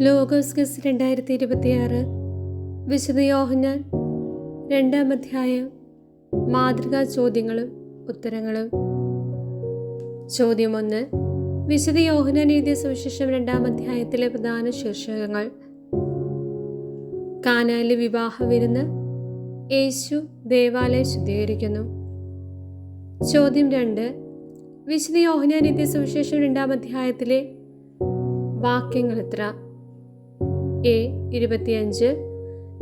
Logos guess രണ്ടായിരത്തി ഇരുപത്തിയാറ് വിശുദ്ധ യോഹന്നാൻ രണ്ടാം അധ്യായം. മാതൃകാ ചോദ്യങ്ങളും ഉത്തരങ്ങളും. ചോദ്യം ഒന്ന് വിശുദ്ധ യോഹന്നാൻ എഴുതിയ സുവിശേഷം രണ്ടാം അധ്യായത്തിലെ പ്രധാന ശീർഷകങ്ങൾ. കാനാലിലെ വിവാഹ വിരുന്ന് യേശു ദേവാലയം ശുദ്ധീകരിക്കുന്നു. ചോദ്യം രണ്ട്. വിശുദ്ധ യോഹന്നാൻ എഴുതിയ സുവിശേഷം രണ്ടാം അധ്യായത്തിലെ വാക്യങ്ങൾ എത്ര? എ ഇരുപത്തിയഞ്ച്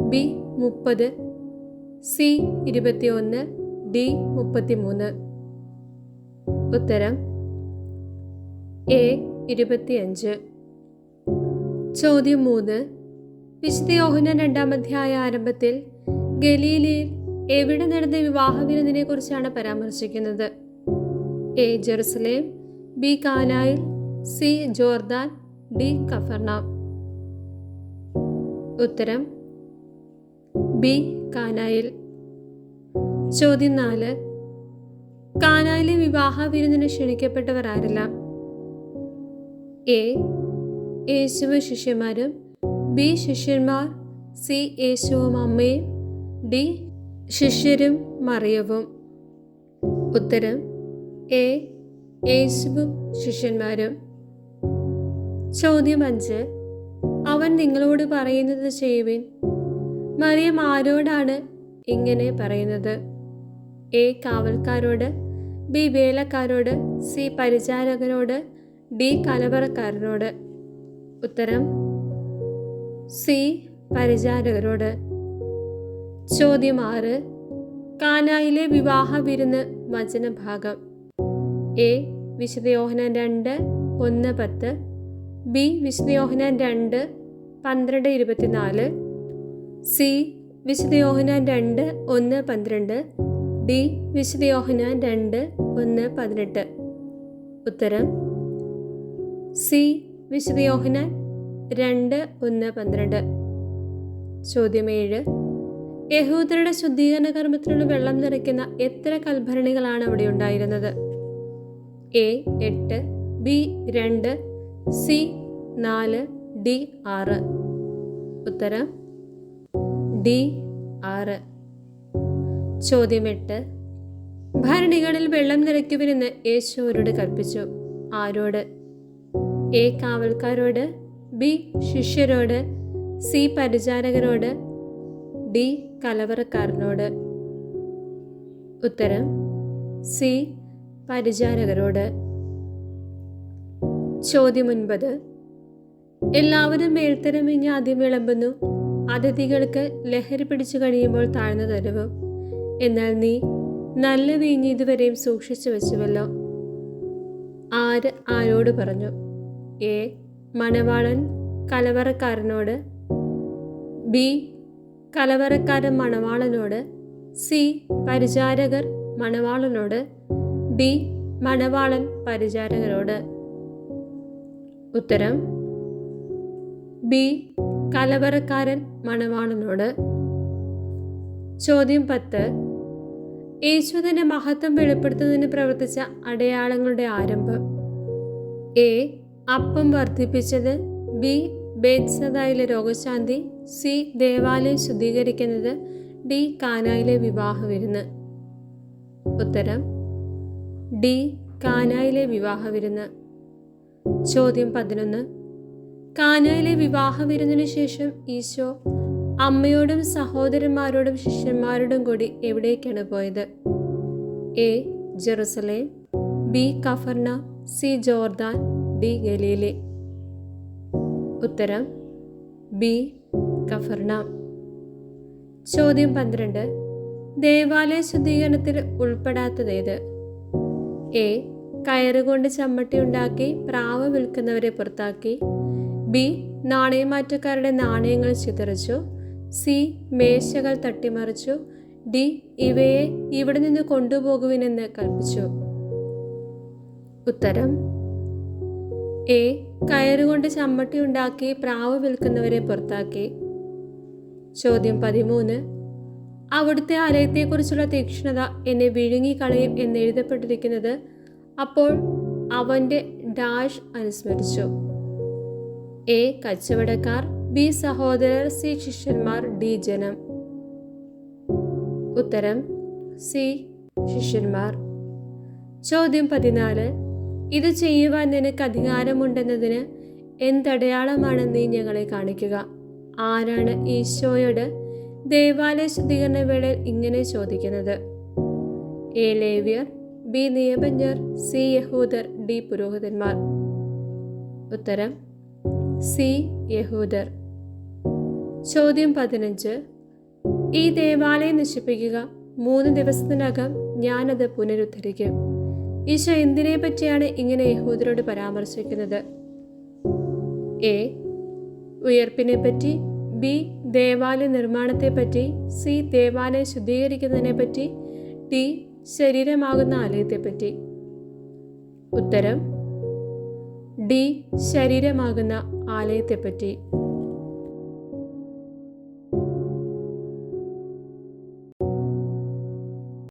ബി മുപ്പത് സി ഇരുപത്തിയൊന്ന് ഡി മുപ്പത്തിമൂന്ന്. ഉത്തരം എ ഇരുപത്തിയഞ്ച്. ചോദ്യം മൂന്ന്. വിശുദ്ധ യോഹന രണ്ടാം അധ്യായ ആരംഭത്തിൽ ഗലീലയിൽ എവിടെ നടന്ന വിവാഹ വിരുന്നിനെ കുറിച്ചാണ് പരാമർശിക്കുന്നത്? എ ജെറുസലേം ബി കാനായിൽ സി ജോർദാൻ ഡി കഫർനാം. ഉത്തരം ബി കാനായിൽ. ചോദ്യം നാല്. കാനായിലെ വിവാഹ വിരുന്നിന് ക്ഷണിക്കപ്പെട്ടവർ ആരെല്ലാം? എ യേശുവും ശിഷ്യന്മാരും. ബി ശിഷ്യന്മാർ. സി യേശുവും അമ്മയും. ഡി ശിഷ്യരും മറിയവും. ഉത്തരം എ യേശുവും ശിഷ്യന്മാരും. ചോദ്യം അഞ്ച്. അവൻ നിങ്ങളോട് പറയുന്നത് ചെയ്യുവിൻ. മറിയം ആരോടാണ് ഇങ്ങനെ പറയുന്നത്? എ കാവൽക്കാരോട് ബി വേലക്കാരോട് സി പരിചാരകനോട് ഡി കലവറക്കാരനോട്? ഉത്തരം സി പരിചാരകരോട്. ചോദ്യം ആറ് കാനായിലെ വിവാഹ വിരുന്ന് വചനഭാഗം. എ വിശുദ്ധ രണ്ട് ഒന്ന് പത്ത്. ബി വിശുദ്ധ രണ്ട് പന്ത്രണ്ട് ഇരുപത്തിനാല്. സി. വിശുദ്ധ യോഹനാൻ രണ്ട് ഒന്ന് പന്ത്രണ്ട്. ഡി. വിശുദ്ധ യോഹനാൻ രണ്ട് ഒന്ന് പതിനെട്ട്. ഉത്തരം. സി. വിശുദ്ധ യോഹനാൻ രണ്ട് ഒന്ന് പന്ത്രണ്ട്. ചോദ്യം ഏഴ്. യഹൂദരുടെ ശുദ്ധീകരണ കർമ്മത്തിനുള്ള വെള്ളം നിറയ്ക്കുന്ന എത്ര കൽഭരണികളാണ് അവിടെ ഉണ്ടായിരുന്നത്? എ എട്ട്. ബി രണ്ട്. സി നാല്. ഡി ആറ്. ഉത്തരം? ഡി ആറ്. ചോദ്യം എട്ട് ഭരണികളിൽ വെള്ളം നിറയ്ക്കുവിനെന്ന് യേശു അവരോട് കൽപ്പിച്ചു. ആരോട്? എ കാവൽക്കാരോട് ബി ശിഷ്യരോട് സി പരിചാരകരോട് ഡി കലവറക്കാരനോട്. ഉത്തരം? സി പരിചാരകരോട്. ചോദ്യം ഒൻപത്. എല്ലാവരും മേൽത്തരം മിഞ്ഞ് ആദ്യം വിളമ്പുന്നു. അതിഥികൾക്ക് ലഹരി പിടിച്ചു കഴിയുമ്പോൾ താഴ്ന്നു തരുവും. എന്നാൽ നീ നല്ല വീഞ്ഞ് ഇതുവരെയും സൂക്ഷിച്ചു വെച്ചുവല്ലോ. ആര് ആരോട് പറഞ്ഞു? എ. മണവാളൻ കലവറക്കാരനോട്. ബി. കലവറക്കാരൻ മണവാളനോട്. സി. പരിചാരകർ മണവാളനോട്. ഡി. മണവാളൻ പരിചാരകരോട്. ഉത്തരം ബി. കലവറക്കാരൻ മണവാളനോട്. ചോദ്യം പത്ത്. യേശു മഹത്വം വെളിപ്പെടുത്തുന്നതിന് പ്രവർത്തിച്ച അടയാളങ്ങളുടെ ആരംഭം. എ. അപ്പം വർദ്ധിപ്പിച്ചത്. ബി. ബേത്സദായിലെ രോഗശാന്തി. സി. ദേവാലയം ശുദ്ധീകരിക്കുന്നത്. ഡി. കാനായിലെ വിവാഹ വിരുന്ന്. ഉത്തരം. ഡി. കാനായിലെ വിവാഹ വിരുന്ന്. ചോദ്യം പതിനൊന്ന്. കാനായിലെ വിവാഹ വിരുന്നിന് ശേഷം ഈശോ അമ്മയോടും സഹോദരന്മാരോടും ശിഷ്യന്മാരോടും കൂടി എവിടേക്കാണ് പോയത്? A. Jerusalem B. കഫർണ C. Jordan D. ഗലീലെ. ഉത്തരം ബി. കഫർണ ചോദ്യം പന്ത്രണ്ട്. ദേവാലയ ശുദ്ധീകരണത്തിൽ ഉൾപ്പെടാത്തതേത് എ. കയറുകൊണ്ട് ചമ്മട്ടി ഉണ്ടാക്കി പ്രാവ് വിൽക്കുന്നവരെ പുറത്താക്കി. ബി നാണയമാറ്റക്കാരുടെ നാണയങ്ങൾ ചിതറിച്ചു. സി മേശകൾ തട്ടിമറിച്ചു. ഡി ഇവയെ ഇവിടെ നിന്ന് കൊണ്ടുപോകുവിനെന്ന് കൽപ്പിച്ചു. ഉത്തരം എ കയറുകൊണ്ട് ചമ്മട്ടി ഉണ്ടാക്കി പ്രാവ് വിൽക്കുന്നവരെ പുറത്താക്കി. ചോദ്യം പതിമൂന്ന് അവിടുത്തെ ആലയത്തെക്കുറിച്ചുള്ള തീക്ഷ്ണത എന്നെ വിഴുങ്ങിക്കളയും എന്ന് എഴുതപ്പെട്ടിരിക്കുന്നത് അപ്പോൾ അവന്റെ ഡാഷ് അനുസ്മരിച്ചു. എ കച്ചവടക്കാർ ബി സഹോദരർ സി ശിഷ്യന്മാർ ഡി ജനം. ഉത്തരം സി ശിഷ്യന്മാർ. ചോദ്യം പതിനാല്. ഇത് ചെയ്യുവാൻ നിനക്ക് അധികാരമുണ്ടെന്നതിന് എന്തടയാളമാണ് നീ ഞങ്ങളെ കാണിക്കുക? ആരാണ് ഈശോയോട് ദേവാലയ ശുദ്ധീകരണ വേളയിൽ ഇങ്ങനെ ചോദിക്കുന്നത്? എ ലേവ്യർ ബി നിയമജ്ഞർ സി യഹൂദർ ഡി പുരോഹിതന്മാർ. ഉത്തരം സി. യഹൂദർ. ചോദ്യം പതിനഞ്ച്. ഈ ദേവാലയം നശിപ്പിക്കുക. മൂന്ന് ദിവസത്തിനകം ഞാനത് പുനരുദ്ധരിക്കും. ഈശോ എന്തിനെ പറ്റിയാണ് ഇങ്ങനെ യഹൂദരോട് പരാമർശിക്കുന്നത്? എ. ഉയർപ്പിനെ പറ്റി ബി. ദേവാലയ നിർമ്മാണത്തെ പറ്റി സി. ദേവാലയം ശുദ്ധീകരിക്കുന്നതിനെ പറ്റി ഡി. ശരീരമാകുന്ന ആലയത്തെ പറ്റി ഉത്തരം ഡി ശരീരമാകുന്ന ആലയത്തെപ്പറ്റി